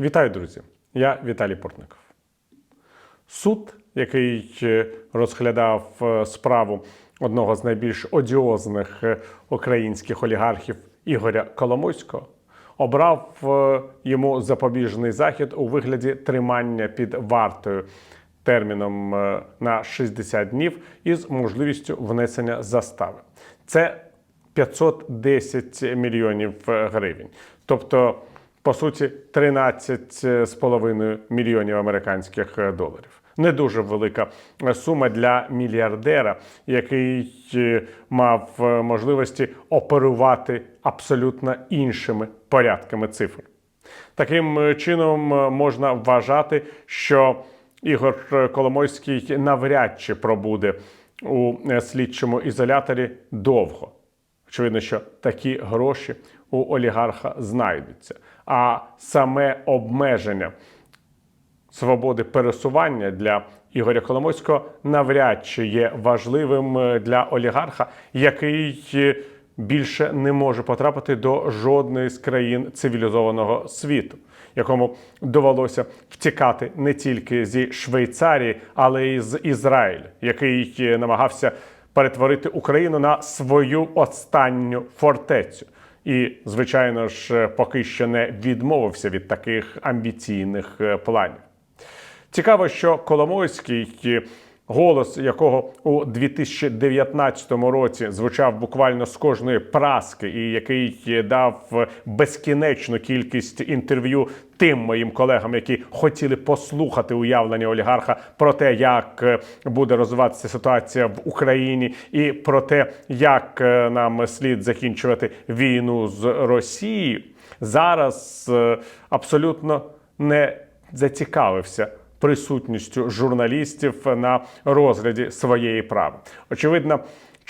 Вітаю, друзі! Я Віталій Портников. Суд, який е, розглядав е, справу одного з найбільш одіозних е, українських олігархів Ігоря Коломойського, обрав йому запобіжний захід у вигляді тримання під вартою терміном на 60 днів із можливістю внесення застави. Це 510 мільйонів гривень. Тобто, по суті, 13,5 мільйонів американських е, доларів. Не дуже велика е, сума для мільярдера, який е, мав можливості оперувати абсолютно іншими порядками цифр. Таким чином можна вважати, що Ігор Коломойський навряд чи пробуде у слідчому ізоляторі довго. Очевидно, що такі гроші у олігарха знайдуться. А саме обмеження свободи пересування для Ігоря Коломойського навряд чи є важливим е, для олігарха, який е, більше не може потрапити до жодної з країн цивілізованого світу, якому довелося втікати не тільки зі Швейцарії, але й з Ізраїлю, який е, намагався перетворити Україну на свою останню фортецю. І, звичайно ж, поки що не відмовився від таких амбіційних е, планів. Цікаво, що Коломойський, голос якого у 2019 році звучав буквально з кожної праски, і який дав безкінечну кількість інтерв'ю тим моїм колегам, які хотіли послухати уявлення олігарха про те, як е, буде розвиватися ситуація в Україні, і про те, як е, нам слід закінчувати війну з Росією, зараз е, абсолютно не зацікавився присутністю журналістів на розгляді своєї прави. Очевидно,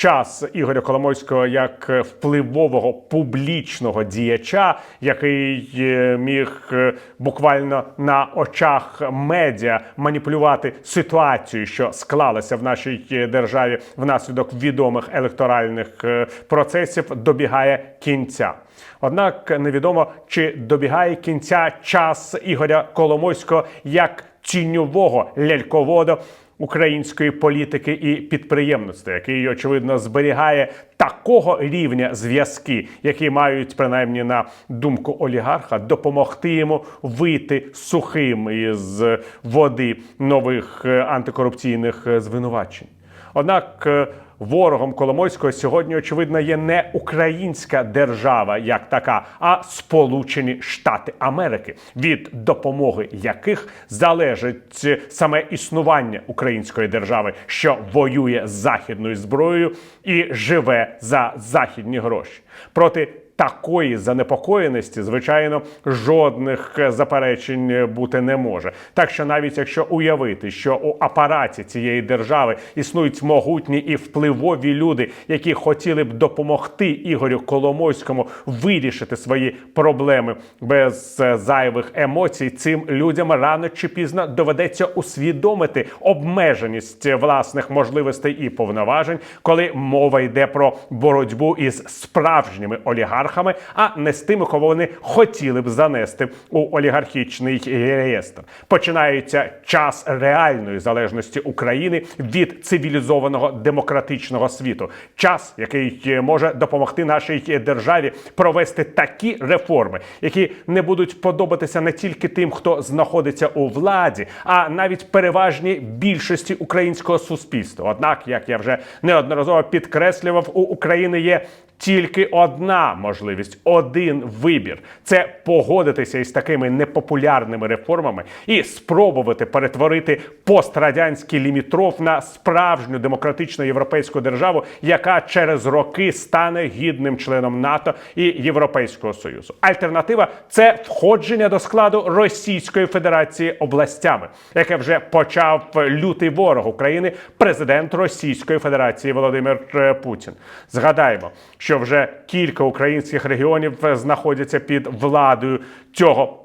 час Ігоря Коломойського як впливового публічного діяча, який е, міг е, буквально на очах медіа маніпулювати ситуацію, що склалася в нашій е, державі внаслідок відомих електоральних процесів, добігає кінця. Однак невідомо, чи добігає кінця час Ігоря Коломойського як тіньового ляльковода української політики і підприємництва, який очевидно зберігає такого рівня зв'язки, які мають принаймні на думку олігарха допомогти йому вийти сухим із води нових е, антикорупційних е, звинувачень. Однак е, ворогом Коломойського сьогодні, очевидно, є не українська держава як така, а Сполучені Штати Америки, від допомоги яких залежить е, саме існування української держави, що воює з західною зброєю і живе за західні гроші. Проти Такої занепокоєності, звичайно, жодних е, заперечень е, бути не може. Так що навіть якщо уявити, що у апараті цієї держави існують могутні і впливові люди, які хотіли б допомогти Ігорю Коломойському вирішити свої проблеми без е, зайвих емоцій, цим людям рано чи пізно доведеться усвідомити обмеженість власних можливостей і повноважень, коли мова йде про боротьбу із справжніми олігархами, а не з тими, кого вони хотіли б занести у олігархічний реєстр. Починається час реальної залежності України від цивілізованого демократичного світу. Час, який е, може допомогти нашій державі провести такі реформи, які не будуть подобатися не тільки тим, хто знаходиться у владі, а навіть переважній більшості українського суспільства. Однак, як я вже неодноразово підкреслював, у України є тільки одна можливість, один вибір це погодитися із такими непопулярними реформами і спробувати перетворити пострадянський лімітров на справжню демократичну європейську державу, яка через роки стане гідним членом НАТО і Європейського союзу. Альтернатива це входження до складу Російської Федерації областями, яке вже почав лютий ворог України, президент Російської Федерації Володимир е, Путін. Згадаємо, що вже кілька українських регіонів е, знаходяться під владою цього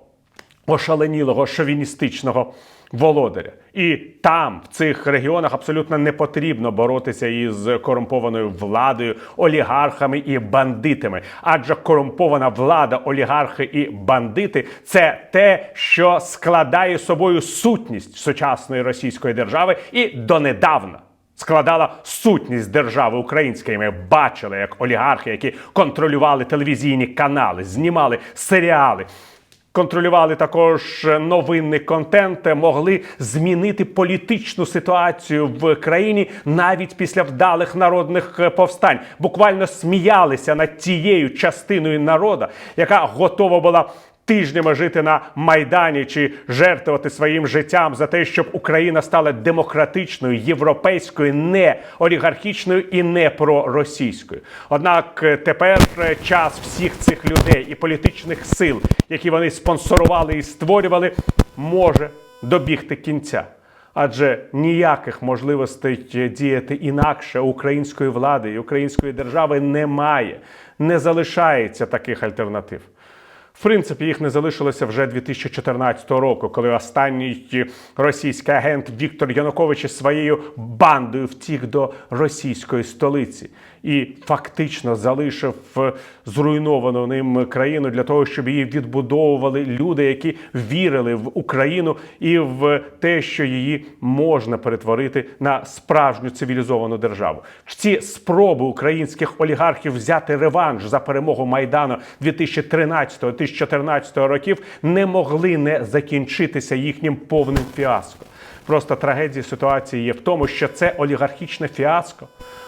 ошаленілого шовіністичного володаря. І там, в цих регіонах, абсолютно не потрібно боротися із корумпованою владою, олігархами і бандитами. Адже корумпована влада, олігархи і бандити це те, що складає собою сутність сучасної російської держави і донедавна. Складала сутність держави української. Ми бачили, як олігархи, які контролювали телевізійні канали, знімали серіали, контролювали також новинний контент, могли змінити політичну ситуацію в країні навіть після вдалих народних е, повстань. Буквально сміялися над тією частиною народа, яка готова була. Тижнями жити на майдані чи жертвувати своїм життям за те, щоб Україна стала демократичною, європейською, не олігархічною і не проросійською. Однак е, тепер е, час всіх цих людей і політичних сил, які вони спонсорували і створювали, може добігти кінця. Адже ніяких можливостей діяти інакше української влади і української держави немає, не залишається таких альтернатив. В принципі, їх не залишилося вже 2014 року, коли останній російський агент Віктор Янукович із своєю бандою втік до російської столиці і фактично залишив е, зруйновану ним країну для того, щоб її відбудовували люди, які вірили в Україну і в те, що її можна перетворити на справжню цивілізовану державу. Ці спроби українських олігархів взяти реванш за перемогу майдану 2013-2014 років не могли не закінчитися їхнім повним фіаско. Просто трагедія ситуації є в тому, що це олігархічне фіаско,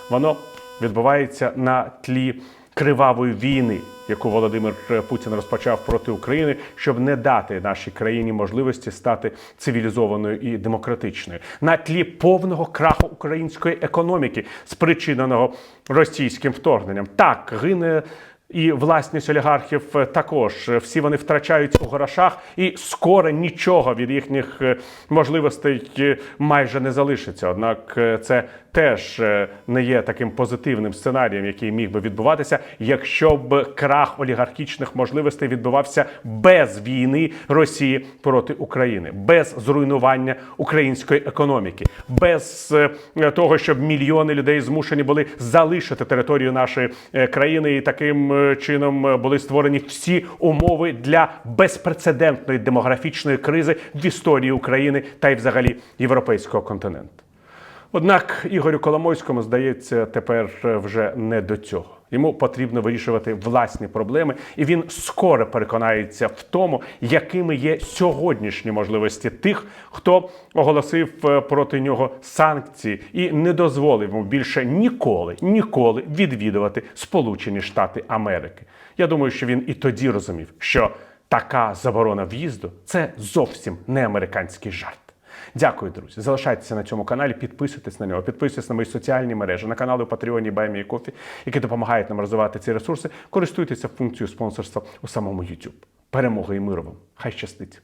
воно відбувається на тлі кривавої війни, яку Володимир Путін розпочав проти України, щоб не дати нашій країні можливості стати цивілізованою і демократичною, на тлі повного краху української економіки, спричиненого російським вторгненням. Так гине. І власність олігархів е, також всі вони втрачають у грошах, і скоро нічого від їхніх е, можливостей е, майже не залишиться. Однак це теж е, не є таким позитивним сценарієм, який міг би відбуватися, якщо б крах олігархічних можливостей відбувався без війни Росії проти України, без зруйнування української економіки, без е, того, щоб мільйони людей змушені були залишити територію нашої е, країни, і таким чином були створені всі умови для безпрецедентної демографічної кризи в історії України та й взагалі європейського континенту. Однак Ігорю Коломойському здається тепер вже не до цього. Йому потрібно вирішувати власні проблеми, і він скоро переконається в тому, якими є сьогоднішні можливості тих, хто оголосив е, проти нього санкції і не дозволив йому більше ніколи, ніколи відвідувати Сполучені Штати Америки. Я думаю, що він і тоді розумів, що така заборона в'їзду це зовсім не американський жарт. Дякую, друзі. Залишайтеся на цьому каналі, підписуйтесь на нього, підписуйтесь на мої соціальні мережі, на канали у Патреоні Баймі і Кофі, які допомагають нам розвивати ці ресурси. Користуйтеся функцією спонсорства у самому YouTube. Перемоги і миру вам! Хай щастить!